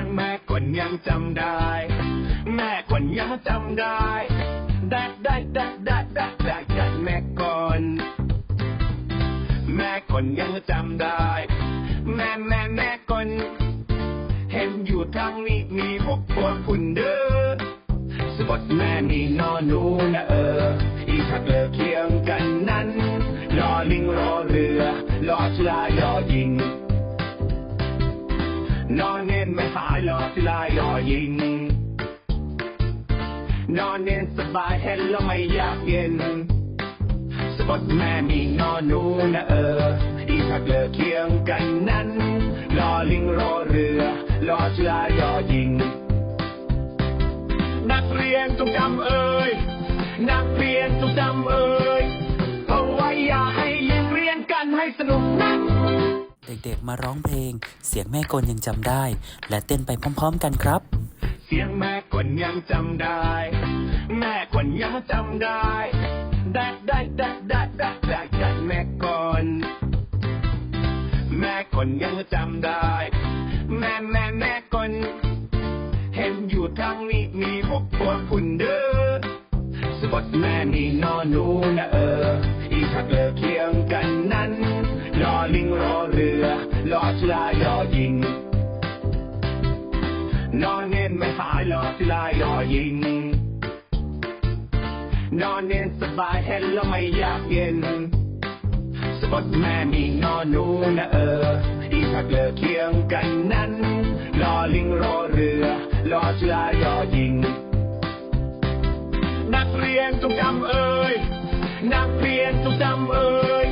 ยงแม่คนยังจำได้ แม่คนยังจำได้ได้ได้ได้ได้ได้ได้ได้แม่คนแม่คนยังจำได้ แม่แม่แม่คนเห็นอยู่ทางนี้มีพวกพวกคุณเด้อสะบดแม่มีนอนหนูนะเออ อีทักเลอเคียงกันนั้นรอลิงรอเรือรอชลายอ อนเน้นไม่หายรอชลายอยิง นอนเน้นสบายเห็นแล้วไม่อยากเย็น สะบัดแม่มีนอนนูนะเออ อีทักเลอเคียงกันนั้นรอลิงรอเรือรอชลายอยิง นักเรียนจงจำเอ่ยนักเรียนจงจำเอ่ย เด็กๆมาร้องเพลง เสียงแม่กลยังจำได้ และเต้นไปพร้อม ๆ กันครับ เสียงแม่กลยังจำได้ แม่กลยังจำได้ดัดดัดดัดดัดดัดดัดดแม่กลแม่กลยังจำได้ แม่แม่แม่กลเห็นอยู่ทางนี้มีพวกพวกคุณเด้อสบัดแม่นี่นอนนูนะเออ อีชักเลอกเคียง ลายอยิง นอนเน้นไม่หายรอชลายอยิง นอนเน้นสบายเห็นแล้วไม่อยากเย็นสะบดแม่มีนอนนูนะเออ อีทักเลอเคียงกันนั้นรอลิงรอเรือรอชลายอยิง นักเรียนจงจำเอ่ยนักเรียนจงจำเอ่ย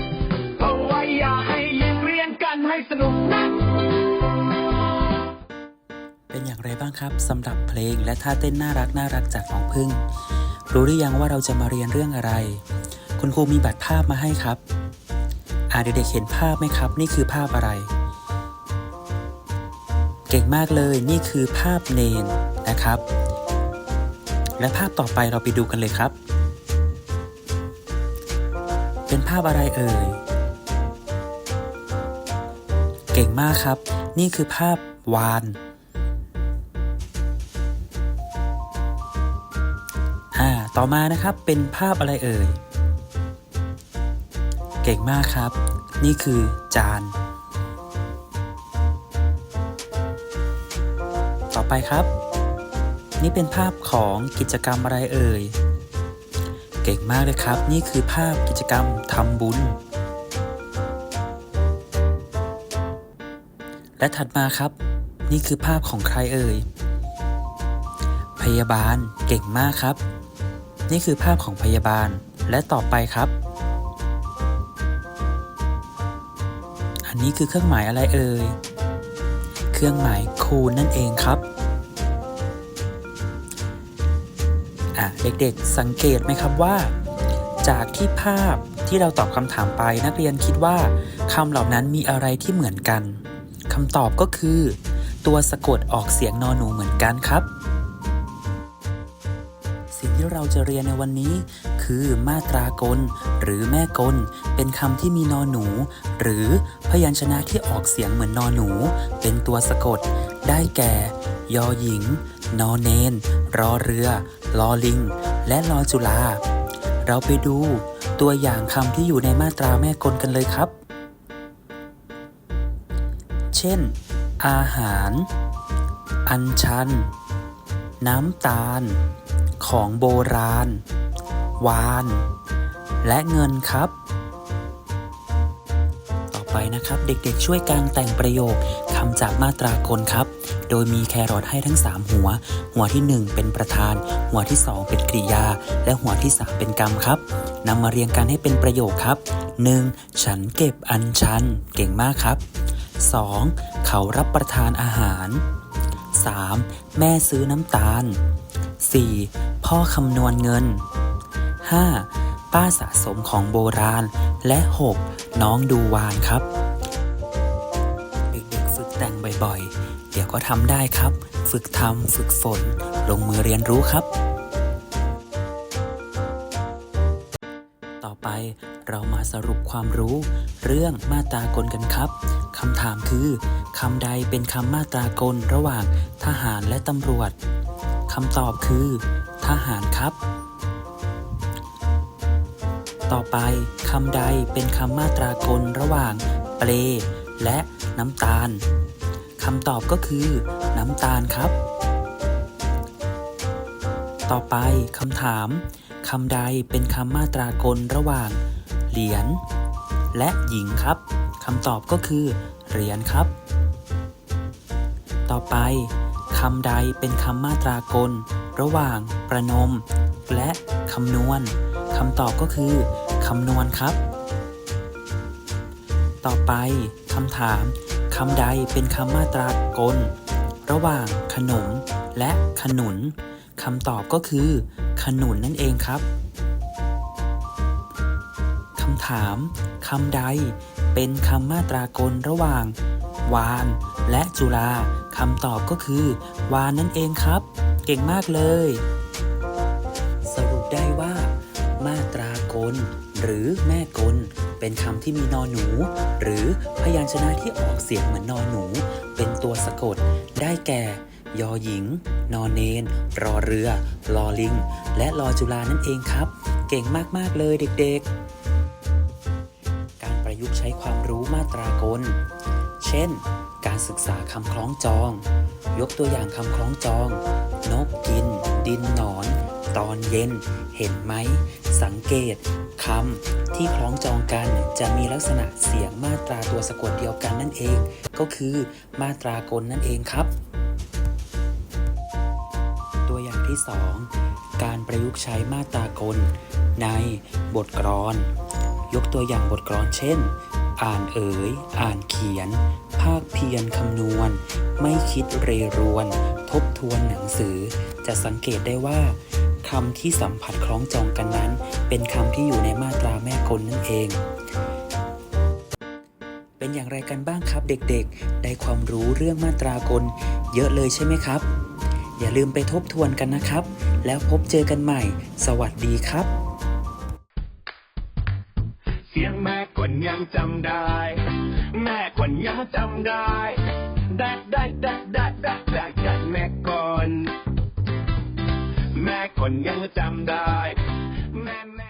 สนุกนะเป็นอย่างไรบ้างครับสำหรับเพลงและท่าเต้นน่ารักน่ารักจากน้องพึ่ง รู้หรือยังว่าเราจะมาเรียนเรื่องอะไร คุณครูมีบัตรภาพมาให้ครับอาเด็กๆเห็นภาพไหมครับ นี่คือภาพอะไร เก่งมากเลยนี่คือภาพเนนนะครับ และภาพต่อไปเราไปดูกันเลยครับ เป็นภาพอะไรเอ่ย ก่งมากครับ นี่คือภาพวาน อ่า ต่อมานะครับเป็นภาพอะไรเอ่ย เก่งมากครับ นี่คือจาน ต่อไปครับ นี่เป็นภาพของกิจกรรมอะไรเอ่ย เก่งมากเลยครับ นี่คือภาพกิจกรรมทำบุญ และถัดมาครับ นี่คือภาพของใครเอ่ย พยาบาลเก่งมากครับ นี่คือภาพของพยาบาลและต่อไปครับ อันนี้คือเครื่องหมายอะไรเอ่ย เครื่องหมายคูณนั่นเองครับอะเด็กๆสังเกตไหมครับว่า จากที่ภาพที่เราตอบคำถามไปนักเรียนคิดว่าคำเหล่านั้นมีอะไรที่เหมือนกันำตอบก็คือ ตัวสะกดออกเสียงนอหนูเหมือนกันครับ สิ่งที่เราจะเรียนในวันนี้ คือมาตรากล หรือแม่กล เป็นคำที่มีนอหนู หรือพยัญชนะที่ออกเสียงเหมือนนอหนู เป็นตัวสะกด ได้แก่ ยอหญิง นอเนน รอเรือ ลอลิง และลอจุลา เราไปดู ตัวอย่างคำที่อยู่ในมาตราแม่กลกันเลยครับ เช่น อาหาร อัญชัน น้ำตาล ของโบราณ วาน และเงินครับ ต่อไปนะครับเด็กๆช่วยการแต่งประโยคคำจากมาตรากลครับ โดยมีแครอทให้ทั้ง 3 หัว หัวที่ 1 เป็นประธาน หัวที่ 2 เป็นกริยา และหัวที่ 3 เป็นกรรมครับนำมาเรียงกันให้เป็นประโยคครับ 1. ฉันเก็บอัญชัน เก่งมากครับ 2. เขารับประทานอาหาร 3. แม่ซื้อน้ำตาล 4. พ่อคำนวณเงิน 5. ป้าสะสมของโบราณ และ 6. น้องดูวานครับ เด็กๆฝึกแต่งบ่อยๆ เดี๋ยวก็ทำได้ครับ ฝึกทำฝึกฝน ลงมือเรียนรู้ครับ ต่อไปเรามาสรุปความรู้ เรื่องมาตากลกันครับ คำถามคือคำใดเป็นคำมาตรากลระหว่างทหารและตำรวจคำตอบคือ ทหารครับ ต่อไปคำใดเป็นคำมาตรากลระหว่างเปลและน้ำตาลคำตอบก็คือ น้ำตาลครับ ต่อไปคำถามคำใดเป็นคำมาตรากลระหว่าง เหรียญและหญิงครับำตอบก็คือ เหรียญครับ ต่อไปคำใดเป็นคำมาตรากล ระหว่าง ประนม และคำนวณคำตอบก็คือคำนวณครับ ต่อไปคำถามคำใดเป็นคำมาตรากล ระหว่างขนม และขนุนคำตอบก็คือ ขนุนนั่นเองครับคำถามคำใด เป็นคำมาตรากลระหว่าง วาน และจุฬาคำตอบก็คือ วานนั่นเองครับ เก่งมากเลย สรุปได้ว่า มาตรากล หรือแม่กล เป็นคำที่มีนอหนู หรือพยัญชนะที่ออกเสียงเหมือนนอหนู เป็นตัวสะกด ได้แก่ ยอหญิง นอเนน รอเรือ ลอลิง และลอจุฬานั่นเองครับ เก่งมาก ๆ เลยเด็ก ๆ ยุกต์ใช้ความรู้มาตรากล เช่น การศึกษาคำคล้องจอง ยกตัวอย่างคำคล้องจอง นกกิน ดินหนอน ตอนเย็น เห็นไหม สังเกตคำที่คล้องจองกันจะมีลักษณะเสียงมาตราตัวสะกดเดียวกันนั่นเอง ก็คือมาตรากลนั่นเองครับ ตัวอย่างที่ 2 การประยุกต์ใช้มาตรากล ในบทกลอน ยกตัวอย่างบทกลอนเช่น อ่านเอ๋ย อ่านเขียน ภาคเพียรคำนวณ ไม่คิดเรรวน ทบทวนหนังสือ จะสังเกตได้ว่าคำที่สัมผัสคล้องจองกันนั้น เป็นคำที่อยู่ในมาตราแม่กลนั่นเอง เป็นอย่างไรกันบ้างครับเด็กๆ ได้ความรู้เรื่องมาตรากล เยอะเลยใช่ไหมครับ อย่าลืมไปทบทวนกันนะครับ แล้วพบเจอกันใหม่ สวัสดีครับ เสียงแม่คนยังจำได้ แม่คนยังจำได้ได้ได้ได้ได้ได้ได้แดดแม่คนแม่คนยังจำได้ แม่แม่